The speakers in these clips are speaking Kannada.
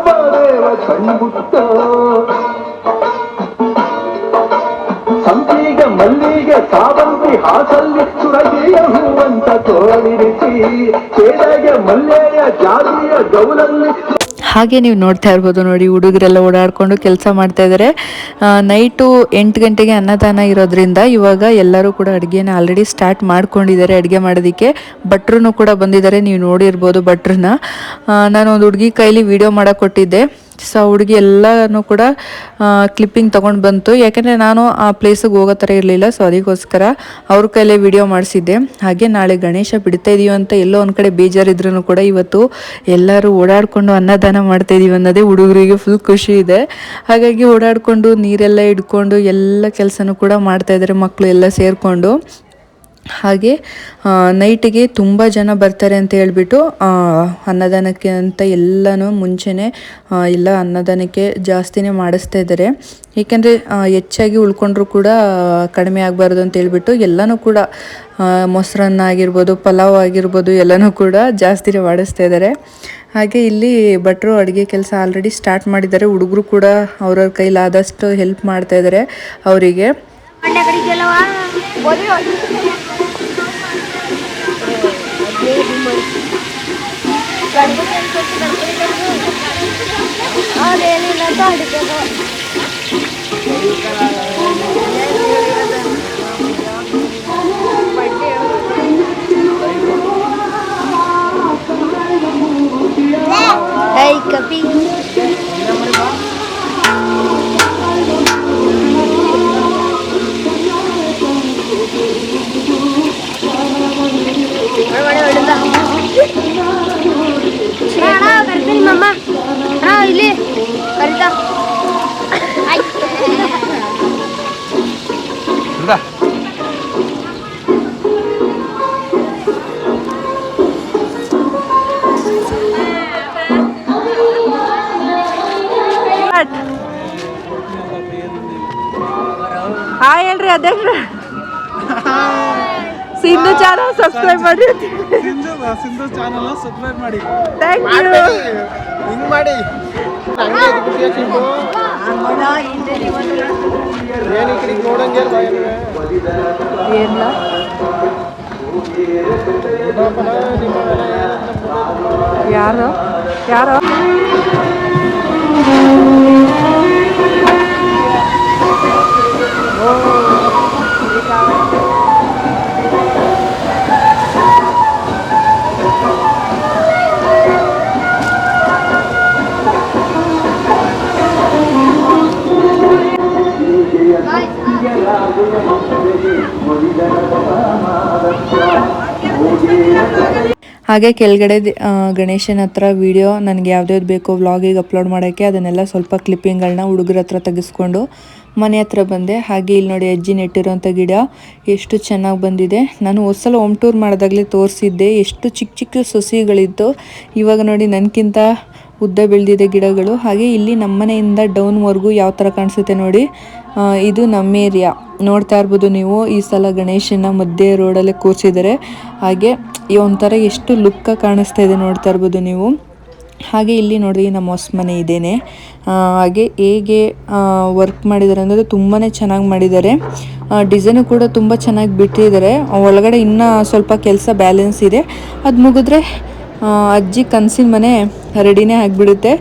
ಬಾಳೆವ ಕಣ್ಮುತ್ತ ಸಂಪಿಗೆ ಮಲ್ಲಿಗೆ ಸಾವಂತಿ ಹಾಸಲ್ಲಿ ಸುರಗಿಯ ಹೂವಂತ ತೋಳಿರಿಸಿ ಕೇಳಗೆ ಮಲ್ಲೆಯ ಜಾತಿಯ ಗೌಲಲ್ಲಿ ಹಾಗೆ ನೀವು ನೋಡ್ತಾ ಇರ್ಬೋದು ನೋಡಿ, ಹುಡುಗರೆಲ್ಲ ಓಡಾಡಿಕೊಂಡು ಕೆಲಸ ಮಾಡ್ತಾ ಇದ್ದಾರೆ ನೈಟು ಎಂಟು ಗಂಟೆಗೆ ಅನ್ನದಾನ ಇರೋದ್ರಿಂದ ಇವಾಗ ಎಲ್ಲರೂ ಕೂಡ ಅಡುಗೆನ ಆಲ್ರೆಡಿ ಸ್ಟಾರ್ಟ್ ಮಾಡ್ಕೊಂಡಿದ್ದಾರೆ ಅಡುಗೆ ಮಾಡೋದಕ್ಕೆ. ಭಟ್ರು ಕೂಡ ಬಂದಿದ್ದಾರೆ, ನೀವು ನೋಡಿರ್ಬೋದು ಭಟ್ರನ್ನ ನಾನು ಒಂದು ಹುಡುಗಿ ಕೈಲಿ ವಿಡಿಯೋ ಮಾಡಕ್ಕೆ ಕೊಟ್ಟಿದ್ದೆ. ಸೊ ಹುಡುಗಿ ಎಲ್ಲನೂ ಕೂಡ ಕ್ಲಿಪ್ಪಿಂಗ್ ತೊಗೊಂಡು ಬಂತು. ಯಾಕೆಂದರೆ ನಾನು ಆ ಪ್ಲೇಸಿಗೆ ಹೋಗೋ ಥರ ಇರಲಿಲ್ಲ, ಸೊ ಅದಕ್ಕೋಸ್ಕರ ಅವ್ರ ಕೈಲೇ ವಿಡಿಯೋ ಮಾಡಿಸಿದ್ದೆ. ಹಾಗೆ ನಾಳೆ ಗಣೇಶ ಬಿಡ್ತಾ ಇದೀವಿ ಅಂತ ಎಲ್ಲೋ ಒಂದು ಕಡೆ ಬೇಜಾರಿದ್ರೂ ಕೂಡ ಇವತ್ತು ಎಲ್ಲರೂ ಓಡಾಡಿಕೊಂಡು ಅನ್ನದಾನ ಮಾಡ್ತಾ ಇದೀವಿ ಅನ್ನೋದೇ ಹುಡುಗರಿಗೆ ಫುಲ್ ಖುಷಿ ಇದೆ. ಹಾಗಾಗಿ ಓಡಾಡಿಕೊಂಡು ನೀರೆಲ್ಲ ಹಿಡ್ಕೊಂಡು ಎಲ್ಲ ಕೆಲಸನೂ ಕೂಡ ಮಾಡ್ತಾ ಇದ್ದಾರೆ ಮಕ್ಕಳು ಎಲ್ಲ ಸೇರಿಕೊಂಡು. ಹಾಗೆ ನೈಟಿಗೆ ತುಂಬ ಜನ ಬರ್ತಾರೆ ಅಂತ ಹೇಳ್ಬಿಟ್ಟು ಅನ್ನದಾನಕ್ಕೆ ಅಂತ ಎಲ್ಲನೂ ಮುಂಚೆನೇ ಎಲ್ಲ ಅನ್ನದಾನಕ್ಕೆ ಜಾಸ್ತಿನೇ ಮಾಡಿಸ್ತಾ ಇದ್ದಾರೆ. ಏಕೆಂದರೆ ಹೆಚ್ಚಾಗಿ ಉಳ್ಕೊಂಡ್ರೂ ಕೂಡ ಕಡಿಮೆ ಆಗಬಾರ್ದು ಅಂತ ಹೇಳ್ಬಿಟ್ಟು ಎಲ್ಲನೂ ಕೂಡ ಮೊಸರನ್ನ ಆಗಿರ್ಬೋದು, ಪಲಾವ್ ಆಗಿರ್ಬೋದು, ಎಲ್ಲನೂ ಕೂಡ ಜಾಸ್ತಿನೇ ಮಾಡಿಸ್ತಾ ಇದ್ದಾರೆ. ಹಾಗೆ ಇಲ್ಲಿ ಭಟ್ರು ಅಡುಗೆ ಕೆಲಸ ಆಲ್ರೆಡಿ ಸ್ಟಾರ್ಟ್ ಮಾಡಿದ್ದಾರೆ. ಹುಡುಗರು ಕೂಡ ಅವ್ರವ್ರ ಕೈಲಾದಷ್ಟು ಹೆಲ್ಪ್ ಮಾಡ್ತಾ ಇದ್ದಾರೆ ಅವರಿಗೆ. ಅದೇನಿಲ್ಲ ಅಂತ ಅಡಿಗೆದು ಬರ್ತೀನಿ ಮಮ್ಮ ಅಣ್ಣ ಇಲ್ಲಿ ಕರಿತಾ ಹಾಯ್ ಹೇಳ್ರಿ ಅಧ್ಯಕ್ಷ Sindhu channel subscribe ಮಾಡಿ. ಸಿಂಧು ಸಿಂಧು ಚಾನಲ್ ಸಬ್ಸ್ಕ್ರೈಬ್ ಮಾಡಿ. ಥ್ಯಾಂಕ್ ಯು ಹಿಂಗ್ ಮಾಡಿ. ಯಾರು? ಎದ್ಬಿಟ್ಯಾ ಚಿಂಟು ಹಾಗೆ ಕೆಳಗಡೆ ಗಣೇಶನ ಹತ್ರ ವಿಡಿಯೋ ನನಗೆ ಯಾವ್ದ್ಯಾವ್ದು ಬೇಕೋ ವ್ಲಾಗಿಗೆ ಅಪ್ಲೋಡ್ ಮಾಡೋಕ್ಕೆ ಅದನ್ನೆಲ್ಲ ಸ್ವಲ್ಪ ಕ್ಲಿಪ್ಪಿಂಗ್ಗಳನ್ನ ಹುಡುಗರ ಹತ್ರ ತೆಗೆಸ್ಕೊಂಡು ಮನೆ ಹತ್ರ ಬಂದೆ. ಹಾಗೆ ಇಲ್ಲಿ ನೋಡಿ ಅಜ್ಜಿ ನೆಟ್ಟಿರೋಂಥ ಗಿಡ, ಎಷ್ಟು ಚೆನ್ನಾಗಿ ಬಂದಿದೆ. ನಾನು ಹೊಸಲ ಹೋಮ್ ಟೂರ್ ಮಾಡಿದಾಗಲೇ ತೋರಿಸಿದ್ದೆ. ಎಷ್ಟು ಚಿಕ್ಕ ಚಿಕ್ಕ ಸಸಿಗಳಿತ್ತು. ಇವಾಗ ನೋಡಿ ನನಗಿಂತ ಉದ್ದ ಬೆಳೆದಿದೆ ಗಿಡಗಳು. ಹಾಗೆ ಇಲ್ಲಿ ನಮ್ಮನೆಯಿಂದ ಡೌನ್ವರೆಗೂ ಯಾವ ಥರ ಕಾಣಿಸುತ್ತೆ ನೋಡಿ. ಇದು ನಮ್ಮ ಏರಿಯಾ. ನೋಡ್ತಾ ಇರ್ಬೋದು ನೀವು, ಈ ಸಲ ಗಣೇಶನ ಮಧ್ಯೆ ರೋಡಲ್ಲೇ ಕೂರಿಸಿದ್ದಾರೆ. ಹಾಗೆ ಈ ಒಂಥರ ಎಷ್ಟು ಲುಕ್ಕ ಕಾಣಿಸ್ತಾ ಇದೆ ನೋಡ್ತಾ ಇರ್ಬೋದು ನೀವು. ಹಾಗೆ ಇಲ್ಲಿ ನೋಡಿ ನಮ್ಮ ಹೊಸ ಮನೆ ಇದೇನೆ. ಹಾಗೆ ಹೇಗೆ ವರ್ಕ್ ಮಾಡಿದ್ದಾರೆ ಅಂದರೆ ತುಂಬಾ ಚೆನ್ನಾಗಿ ಮಾಡಿದ್ದಾರೆ. ಡಿಸೈನು ಕೂಡ ತುಂಬ ಚೆನ್ನಾಗಿ ಬಿಟ್ಟಿದ್ದಾರೆ. ಒಳಗಡೆ ಇನ್ನೂ ಸ್ವಲ್ಪ ಕೆಲಸ ಬ್ಯಾಲೆನ್ಸ್ ಇದೆ. ಅದು ಮುಗಿದ್ರೆ ಅಜ್ಜಿ ಕನಸಿನ ಮನೆ ರೆಡಿನೇ ಆಗಿಬಿಡುತ್ತೆ.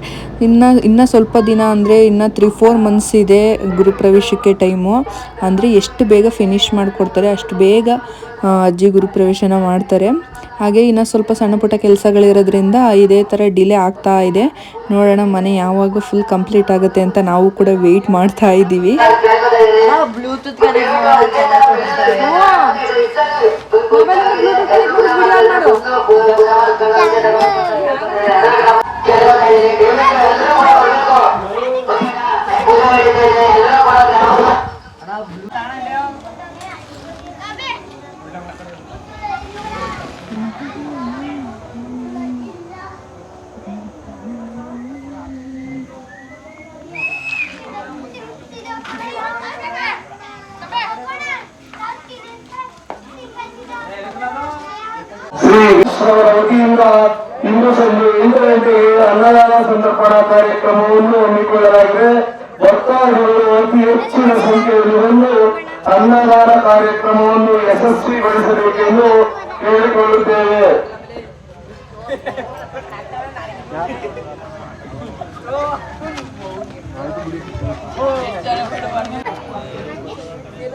ಇನ್ನು ಇನ್ನು ಸ್ವಲ್ಪ ದಿನ ಅಂದರೆ ಇನ್ನು ತ್ರೀ ಫೋರ್ ಮಂತ್ಸ್ ಇದೆ ಗುರುಪ್ರವೇಶಕ್ಕೆ ಟೈಮು ಅಂದರೆ ಎಷ್ಟು ಬೇಗ ಫಿನಿಶ್ ಮಾಡಿಕೊಡ್ತಾರೆ ಅಷ್ಟು ಬೇಗ ಅಜ್ಜಿ ಗುರುಪ್ರವೇಶನ ಮಾಡ್ತಾರೆ. ಹಾಗೆ ಇನ್ನು ಸ್ವಲ್ಪ ಸಣ್ಣ ಪುಟ್ಟ ಕೆಲಸಗಳಿರೋದ್ರಿಂದ ಇದೇ ಥರ ಡಿಲೇ ಆಗ್ತಾ ಇದೆ. ನೋಡೋಣ ಮನೆ ಯಾವಾಗ ಫುಲ್ ಕಂಪ್ಲೀಟ್ ಆಗುತ್ತೆ ಅಂತ ನಾವು ಕೂಡ ವೆಯ್ಟ್ ಮಾಡ್ತಾ ಇದ್ದೀವಿ. ಬ್ಲೂಟೂತ್ ವತಿಯಿಂದ ಇಂದು ಸಂಜೆ ಎಂಟು ಗಂಟೆಗೆ ಅನ್ನದಾನ ಸಂದರ್ಪಣಾ ಕಾರ್ಯಕ್ರಮವನ್ನು ಹಮ್ಮಿಕೊಳ್ಳಲಾಗಿದೆ. ಭಕ್ತಾದಿಗಳು ಅತಿ ಹೆಚ್ಚಿನ ಸಂಖ್ಯೆಯಲ್ಲಿ ಬಂದು ಅನ್ನದಾನ ಕಾರ್ಯಕ್ರಮವನ್ನು ಯಶಸ್ವಿಗೊಳಿಸಬೇಕೆಂದು ಕೇಳಿಕೊಳ್ಳುತ್ತೇವೆ.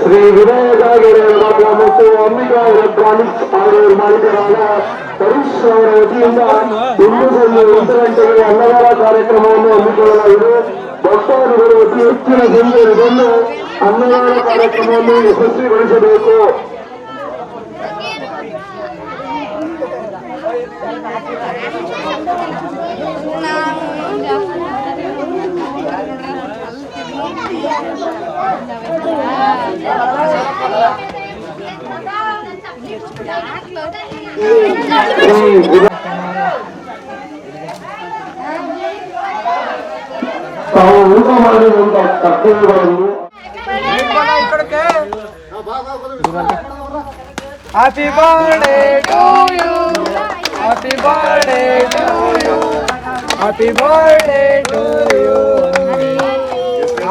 ಶ್ರೀ ವಿನಾಯಕ ಮತ್ತು ಅಂಬಿಕಾ ಎಲೆಕ್ಟ್ರಾನಿಕ್ಸ್ ಅವರು ಮಾಲೀಕರಾದ ಪರೀಶ್ ಅವರ ವತಿಯಿಂದ ಇಂದು ಸಂಜೆ ಎಂಟು ಗಂಟೆಗೆ ಅನ್ನದಾನ ಕಾರ್ಯಕ್ರಮವನ್ನು ಹಮ್ಮಿಕೊಳ್ಳಲಾಗಿದೆ. ಭಕ್ತಾದಿಗಳು ಅತಿ ಹೆಚ್ಚಿನ ಸಂಖ್ಯೆಯಲ್ಲಿ ಬಂದು ಅನ್ನದಾನ ಕಾರ್ಯಕ್ರಮವನ್ನು ಯಶಸ್ವಿಗೊಳಿಸಬೇಕು. ಶ್ರೀ తాము ఊటమాడి ఉంటాం తక్కువ happy birthday to you happy birthday to you happy birthday to you